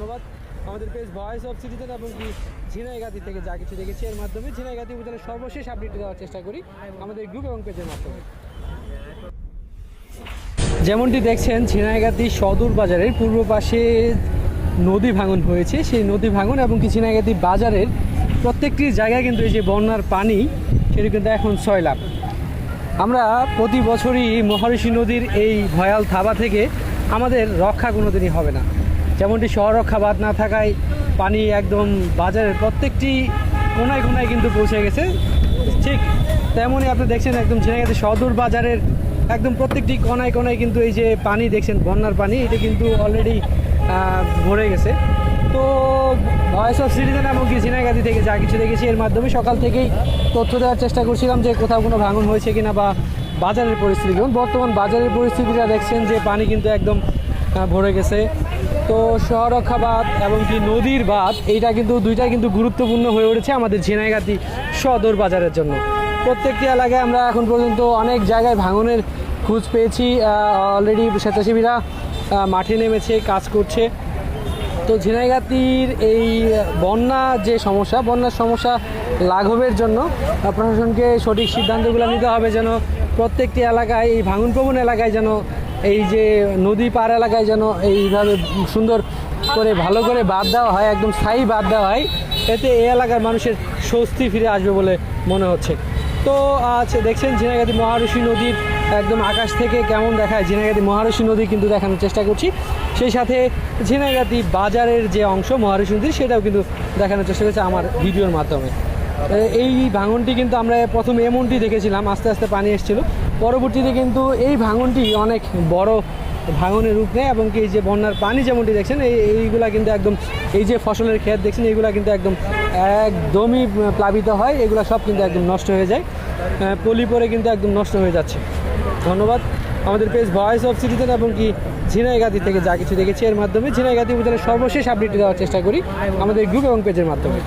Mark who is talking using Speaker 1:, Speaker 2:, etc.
Speaker 1: ধন্যবাদ। আমাদের page voice of citizen এবং কি ঝিনাইগাতি থেকে যা কিছু দেখেছি, এর মাধ্যমে ঝিনাইগাতি উপজেলার সর্বশেষ আপডেট দেওয়ার চেষ্টা করি আমাদের গ্রুপ এবং পেজের মাধ্যমে। যেমনটি দেখছেন, ঝিনাইগাতি সদর বাজারের পূর্ব পাশে নদী ভাঙন হয়েছে। সেই নদী ভাঙন এবং কি ঝিনাইগাতি বাজারের প্রত্যেকটি জায়গায় কিন্তু এই যে বন্যার পানি, সেটি কিন্তু এখন সয়লাভ আমরা প্রতি বছরই মহারিষি নদীর এই ভয়াল থাবা থেকে আমাদের রক্ষা কোনোদিনই হবে না। যেমনটি শহর রক্ষা বাদ না থাকায় পানি একদম বাজারের প্রত্যেকটি কোনায় কোনায় কিন্তু পৌঁছে গেছে। ঠিক তেমনই আপনি দেখছেন একদম ঝিনাইগাতি সদর বাজারের একদম প্রত্যেকটি কোনায় কোনায় কিন্তু এই যে পানি দেখছেন, বন্যার পানি, এটা কিন্তু অলরেডি ভরে গেছে। তো ভয়েস অফ সিটিজেন এমনকি ঝিনাইগাতি থেকে যা কিছু দেখেছি, এর মাধ্যমে সকাল থেকেই তথ্য দেওয়ার চেষ্টা করছিলাম যে কোথাও কোনো ভাঙন হয়েছে কিনা বা বাজারের পরিস্থিতি। কেমন বর্তমান বাজারের পরিস্থিতিটা দেখছেন যে পানি কিন্তু একদম ভরে গেছে। তো শহরক্ষা বাঁধ এবং কি নদীর বাঁধ, এইটা কিন্তু দুইটা কিন্তু গুরুত্বপূর্ণ হয়ে উঠেছে আমাদের ঝিনাইগাতি সদর বাজারের জন্য। প্রত্যেকটি এলাকায় আমরা এখন পর্যন্ত অনেক জায়গায় ভাঙনের খোঁজ পেয়েছি। অলরেডি স্বেচ্ছাসেবীরা মাঠে নেমেছে, কাজ করছে। তো ঝিনাইগাতির এই বন্যা যে সমস্যা, বন্যার সমস্যা লাঘবের জন্য প্রশাসনকে সঠিক সিদ্ধান্তগুলো নিতে হবে যেন প্রত্যেকটি এলাকায়, এই ভাঙনপ্রবণ এলাকায় যেন এই যে নদী পার এলাকায় যেন এইভাবে সুন্দর করে ভালো করে বাদ দেওয়া হয়, একদম স্থায়ী বাদ দেওয়া হয়, এতে এই এলাকার মানুষের স্বস্তি ফিরে আসবে বলে মনে হচ্ছে। তো আজ দেখছেন ঝিনাইগাতি মহারষী নদীর একদম আকাশ থেকে কেমন দেখায় ঝিনাইগাতি মহারষী নদী কিন্তু দেখানোর চেষ্টা করছি। সেই সাথে ঝিনাইগাতি বাজারের যে অংশ মহারষী নদী সেটাও কিন্তু দেখানোর চেষ্টা করছে আমার ভিডিওর মাধ্যমে। এই ভাঙনটি কিন্তু আমরা প্রথম এমনটি দেখেছিলাম, আস্তে আস্তে পানি এসেছিল। পরবর্তীতে কিন্তু এই ভাঙনটি অনেক বড় ভাঙনের রূপ নেয় এবং কি এই যে বন্যার পানি যেমনটি দেখছেন, এই এইগুলা কিন্তু একদম এই যে ফসলের ক্ষেত দেখছেন, এইগুলা কিন্তু একদম একদমই প্লাবিত হয়, এগুলা সব কিন্তু একদম নষ্ট হয়ে যায়। পলি পরে কিন্তু একদম নষ্ট হয়ে যাচ্ছে। ধন্যবাদ। আমাদের পেজ ভয়েস অফ সিটিজেন এবং কি ঝিনাইগাতি থেকে যা কিছু দেখেছি, এর মাধ্যমে ঝিনাইগাতি উপজেলার সর্বশেষ আপডেট দেওয়ার চেষ্টা করি আমাদের গ্রুপ এবং পেজের মাধ্যমে।